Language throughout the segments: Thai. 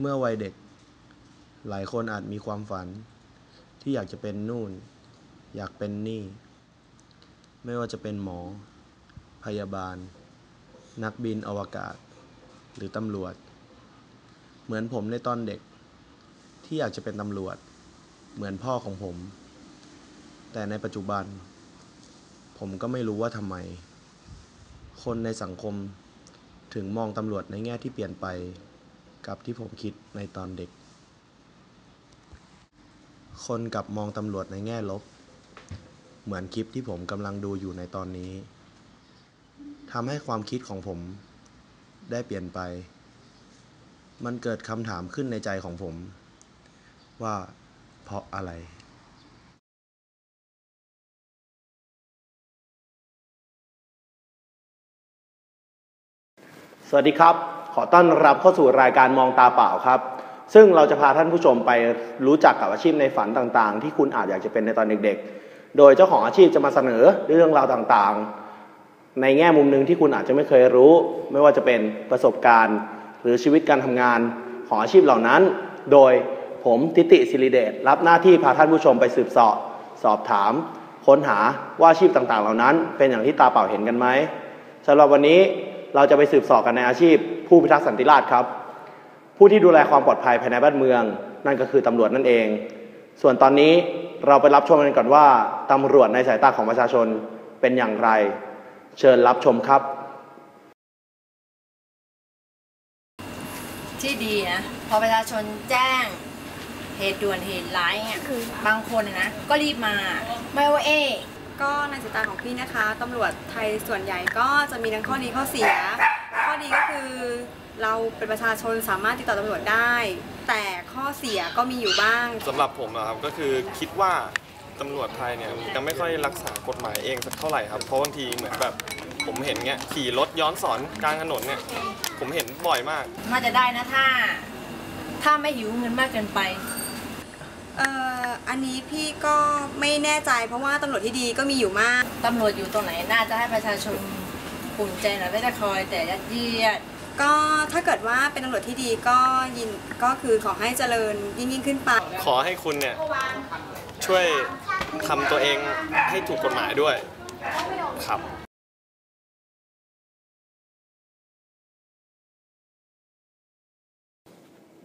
เมื่อวัยเด็ก หลายคนอาจมีความฝัน ที่อยากจะเป็นนู่น อยากเป็นนี่ ไม่ว่าจะเป็นหมอ พยาบาล นักบินอวกาศ หรือตำรวจ เหมือนผมในตอนเด็ก ที่อยากจะเป็นตำรวจ เหมือนพ่อของผม แต่ในปัจจุบัน ผมก็ไม่รู้ว่าทำไม คนในสังคมถึงมองตำรวจในแง่ที่เปลี่ยนไป กับที่ผมคิดในตอนเด็ก คนกลับมองตำรวจในแง่ลบ เหมือนคลิปที่ผมกำลังดูอยู่ในตอนนี้ทำให้ความคิดของผมได้เปลี่ยนไป มันเกิดคำถามขึ้นในใจของผม ว่าเพราะอะไรสวัสดีครับ ขอต้อนรับเข้าสู่รายการมองตาเปล่าครับ ซึ่งเราจะพาท่านผู้ชมไปรู้จักกับอาชีพในฝันต่างๆ ที่คุณอาจอยากจะเป็นในตอนเด็กๆ โดยเจ้าของอาชีพจะมาเสนอเรื่องราวต่างๆ ในแง่มุมหนึ่งที่คุณอาจจะไม่เคยรู้ ไม่ว่าจะเป็นประสบการณ์ หรือชีวิตการทำงานของอาชีพเหล่านั้น โดยผมทิติศิริเดชรับหน้าที่พาท่านผู้ชมไปสืบเสาะสอบถาม ค้นหาว่าอาชีพต่างๆ เหล่านั้น เป็นอย่างที่ตาเปล่าเห็นกันไหมสำหรับวันนี้ เราจะไปสืบสอบกันในอาชีพ ผู้พิทักษ์สันติราษฎร์ครับ ผู้ที่ดูแลความปลอดภัยภายในบ้านเมือง นั่นก็คือตำรวจนั่นเอง ส่วนตอนนี้เราไปรับชมกันก่อนว่าตำรวจในสายตาของประชาชนเป็นอย่างไร เชิญรับชมครับ ที่ดีนะพอประชาชนแจ้งเหตุด่วนเหตุร้ายเนี่ยบางคนนะ ก็รีบมาไม่ว่าเอ๊ ก็ในสายตาของพี่นะคะตำรวจไทยส่วนใหญ่ก็จะมีทั้งข้อดีข้อเสีย ข้อดีก็คือเราเป็นประชาชนสามารถติดต่อตำรวจได้ แต่ข้อเสียก็มีอยู่บ้าง สำหรับผมอะครับก็คือคิดว่าตำรวจไทยเนี่ยยังไม่ค่อยรักษากฎหมายเองสักเท่าไหร่ครับเพราะบางทีเหมือนแบบผมเห็นเงี้ยขี่รถย้อนสอนกลางถนนเนี่ยผมเห็นบ่อยมาก น่าจะได้นะถ้า ถ้าไม่หิวเงินมากเกินไป เอ่ออันนี้พี่ก็ไม่แน่ใจ เพราะว่าตำรวจที่ดีก็มีอยู่มาก ตำรวจอยู่ตรงไหนน่าจะให้ประชาชนอุ่นใจหน่อยไม่ได้คอยแต่ยัดเยียด ก็ถ้าเกิดว่าเป็นตำรวจที่ดีก็ยินก็คือขอให้เจริญยิ่งยิ่งขึ้นไป ขอให้คุณเนี่ยช่วยทำตัวเองให้ถูกกฎหมายด้วยครับ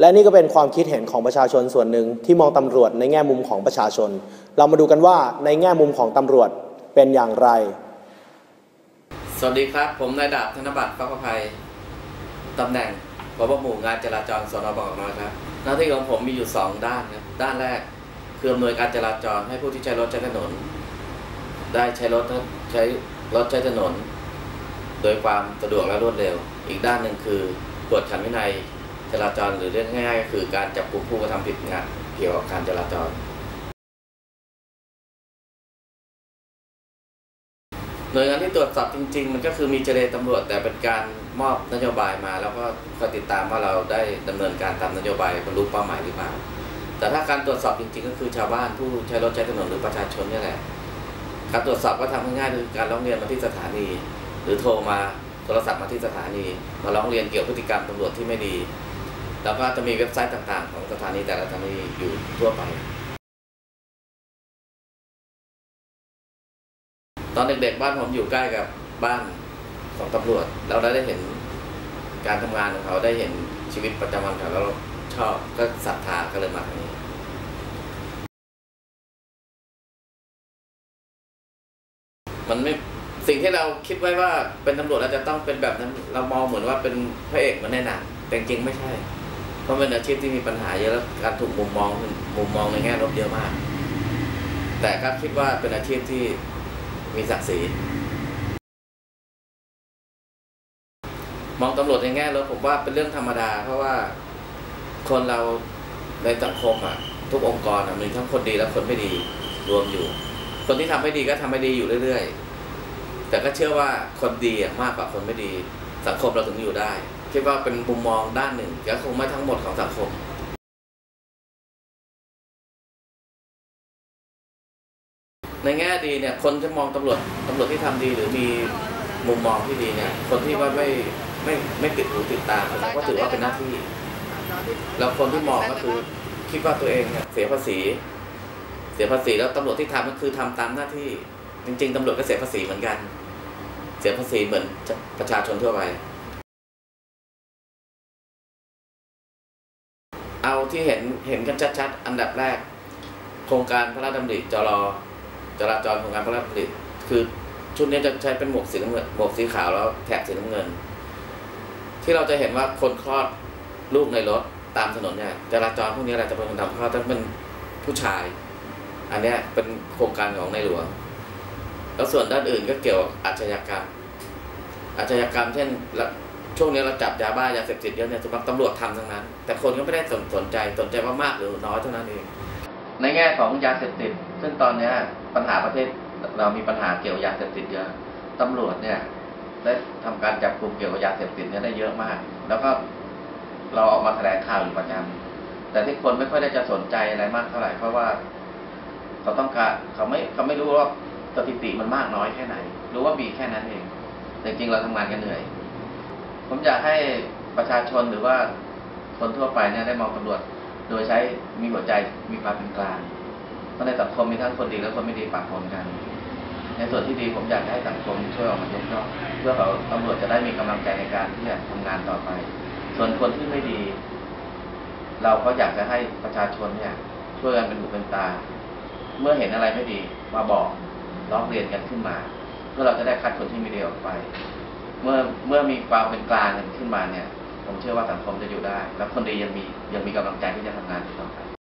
และนี่ก็เป็นความคิดเห็นของประชาชนส่วนหนึ่งที่มองตำรวจในแง่มุมของประชาชน เรามาดูกันว่าในแง่มุมของตำรวจเป็นอย่างไร สวัสดีครับ ผมนายดาบธนบัตรฟักประภัยตำแหน่งพบหมู่งานจราจรสนบางกอกน้อยครับ หน้าที่ของผมมีอยู่ 2 ด้านครับ ด้านแรกคืออำนวยการจราจรให้ผู้ที่ใช้รถใช้ถนน ได้ใช้รถใช้รถใช้ถนน โดยความสะดวกและรวดเร็ว อีกด้านหนึ่งคือกวดขันวินัย จราจรหรือเรียกง่ายๆก็คือการจับกลุ่มผู้กระทำผิดงานเกี่ยวกับการจราจร หน่วยงานที่ตรวจสอบจริง ๆ มันก็คือมีเจรตำรวจ แต่เป็นการมอบนโยบายมา แล้วก็คอยติดตามว่าเราได้ดำเนินการตามนโยบายบรรลุเป้าหมายหรือเปล่าแต่ถ้าการตรวจสอบจริง ๆ ก็คือชาวบ้านผู้ใช้รถใช้ถนนหรือประชาชนนี่แหละการตรวจสอบก็ทำง่ายๆคือการร้องเรียนมาที่สถานี หรือโทรมาโทรศัพท์มาที่สถานี มาร้องเรียนเกี่ยวกับพฤติกรรมตำรวจที่ไม่ดี แล้วก็จะมีเว็บไซต์ต่างๆ ของสถานีแต่ละสถานีอยู่ทั่วไป ตอนเด็กๆบ้านผมอยู่ใกล้กับบ้านของตำรวจ เราได้เห็นการทำงานของเขาได้เห็นชีวิตประจำวันของเขาแล้วเราชอบก็ศรัทธาก็เลยมาทางนี้มันไม่สิ่งที่เราคิดไว้ว่าเป็นตำรวจเราจะต้องเป็นแบบนั้น เรามองเหมือนว่าเป็นพระเอกเหมือนในหนังแต่จริงไม่ใช่ ราะเป็นอาชีพที่มีปัญหาเยอะแล้วการถูกมุมมองมุมมองในแง่ลบเยอะมาก แต่ก็คิดว่าเป็นอาชีพที่มีศักดิ์ศรีมองตำรวจในแง่ลบผมว่าเป็นเรื่องธรรมดา เพราะว่าคนเราในสังคมอะ ทุกองค์กรมีทั้งคนดีและคนไม่ดีรวมอยู่ คนที่ทำไม่ดีก็ทำไม่ดีอยู่เรื่อย ๆ แต่ก็เชื่อว่าคนดีอะมากกว่าคนไม่ดี สังคมเราถึงอยู่ได้ คิดว่าเป็นมุมมองด้านหนึ่งก็คงไม่ทั้งหมดของสังคมในแง่ดีเนี่ยคนจะมองตำรวจตำรวจที่ทำดีหรือมีมุมมองที่ดีเนี่ย คนที่ว่าไม่ไม่ไม่ติดหูติดตามผมก็ถือว่าเป็นหน้าที่ แล้วคนที่มองก็คือคิดว่าตัวเองเนี่ยเสียภาษี เสียภาษีแล้วตำรวจที่ทำก็คือทำตามหน้าที่ จริง ๆตำรวจก็เสียภาษีเหมือนกัน เสียภาษีเหมือนประชาชนทั่วไป ที่เห็นเห็นกันชัดๆ อันดับแรก โครงการพระราชดำริจรจราจรโครงการพระราชดำริคือชุดนี้จะใช้เป็นหมวกสีน้ำเงินหมวกสีขาวแล้วแถบสีน้ำเงิน ที่เราจะเห็นว่าคนคลอดลูกในรถตามถนนเนี่ยจราจรพวกนี้อะไรจะเป็นคนทำคลอดต้องเป็นผู้ชาย อันนี้เป็นโครงการของในหลวง แล้วส่วนด้านอื่นก็เกี่ยวกับอาชญากรรม อาชญากรรมเช่น ช่วงนี้เราจับยาบ้ายาเสพติดเยอะเนี่ยสมมติตำรวจทำทั้งนั้น แต่คนก็ไม่ได้สนสนใจสนใจว่ามากหรือน้อยเท่านั้นเอง ในแง่ของยาเสพติด ซึ่งตอนนี้ปัญหาประเทศเรามีปัญหาเกี่ยวยาเสพติดเยอะตำรวจเนี่ยได้ทำการจับกลุ่มเกี่ยวกับยาเสพติดเนี่ยได้เยอะมาก แล้วก็เราออกมาแถลงข่าวอยู่ประจำแต่ที่คนไม่ค่อยได้จะสนใจอะไรมากเท่าไหร่เพราะว่าเขาต้องการเขาไม่เขาไม่รู้ว่าสถิติมันมากน้อยแค่ไหน รู้ว่ามีแค่นั้นเองแต่จริงเราทำงานกันเหนื่อย ผมอยากให้ประชาชนหรือว่าคนทั่วไปเนี่ยได้มองตำรวจ โดยใช้มีหัวใจมีความเป็นกลางเพราะในสังคมมีทั้งคนดีและคนไม่ดีปะปนกัน ในส่วนที่ดีผมอยากให้สังคมช่วยออกมายกย่องเพื่อเขาตำรวจจะได้มีกำลังใจในการที่จะทำงานต่อไป ส่วนคนที่ไม่ดี เราก็อยากจะให้ประชาชนเนี่ย ช่วยกันเป็นหูเป็นตา เมื่อเห็นอะไรไม่ดีมาบอกร้องเรียนกันขึ้นมา เพื่อเราจะได้คัดคนที่ไม่ดีออกไป เมื่อเมื่อมีความเป็นกลางกันขึ้นมาเนี่ย ผมเชื่อว่าสังคมจะอยู่ได้ และคนดียังมียังมีกำลังใจที่จะทำงานต่อไป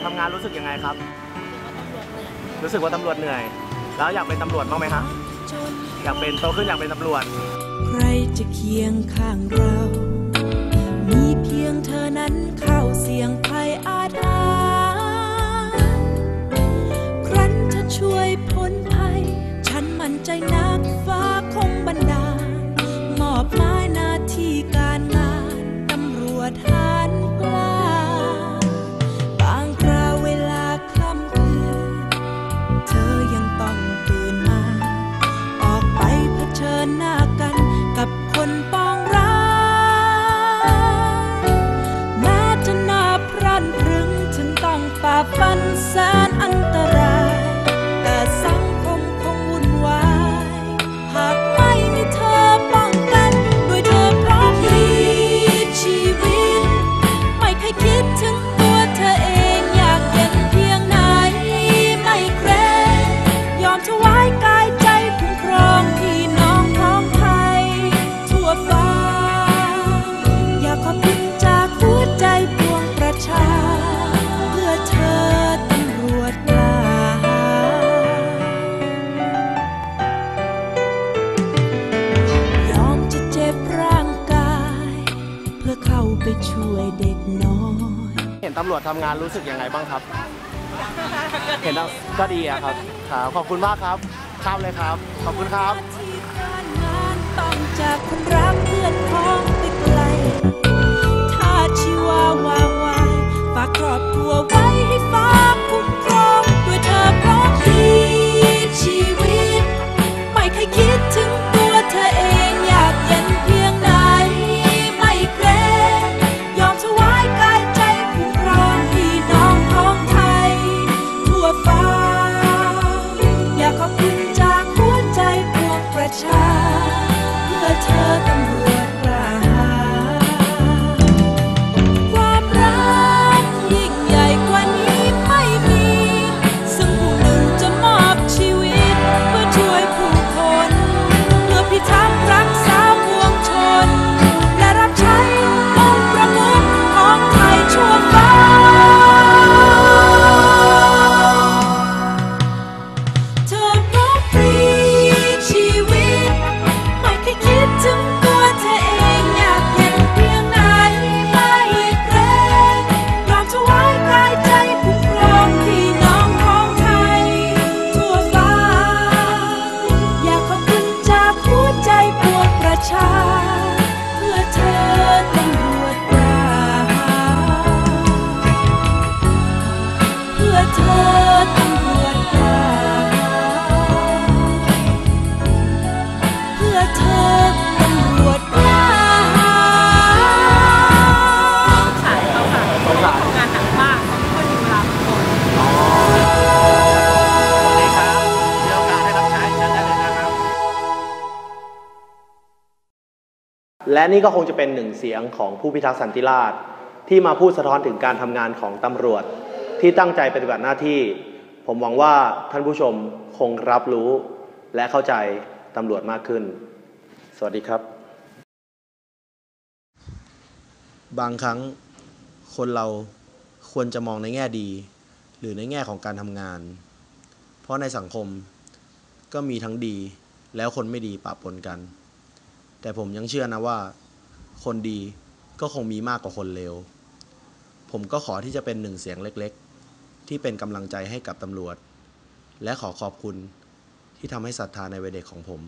จทำงานรู้สึกยังไงครับ รู้สึกว่าตำรวจเหนื่อย แล้วอยากเป็นตำรวจบ้างไหมฮะอยากเป็นโตขึ้นอยากเป็นตำรวจ ใครจะเคียงข้างเรา มีเพียงเธอนั้นเข้าเสียงภัยอาถรรพ์ครั้นจะช่วยพ้นภัย ฉันมั่นใจนักฟ้าคงบันดาลมอบหมา เห็นตำรวจทำงานรู้สึกยังไงบ้างครับ เห็นแล้วก็ดีอะครับครับขอบคุณมากครับข้ามเลยครับ ขอบคุณครับงานต้องจากคนรักเพื่อนพ้องไปไกลถ้าชีวาวาวายฝากครอบครัวไว้ให้ฟ้าคุ้มครองด้วยเธอพร้อมพลีชีวิต ไม่เคยคิดถึง และนี่ก็คงจะเป็นหนึ่งเสียงของผู้พิทักษ์สันติราษฎร์ที่มาพูดสะท้อนถึงการทำงานของตำรวจ ที่ตั้งใจปฏิบัติหน้าที่ ผมหวังว่าท่านผู้ชมคงรับรู้และเข้าใจตำรวจมากขึ้น สวัสดีครับ บางครั้งคนเราควรจะมองในแง่ดี หรือในแง่ของการทำงาน เพราะในสังคมก็มีทั้งดีแล้วคนไม่ดีปะปนกัน แต่ผมยังเชื่อนะว่า คนดีก็คงมีมากกว่าคนเลว ผมก็ขอที่จะเป็นหนึ่งเสียงเล็กๆ ที่เป็นกำลังใจให้กับตำรวจ และขอขอบคุณที่ทำให้ศรัทธาในวัยเด็กของผม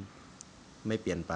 ไม่เปลี่ยนไป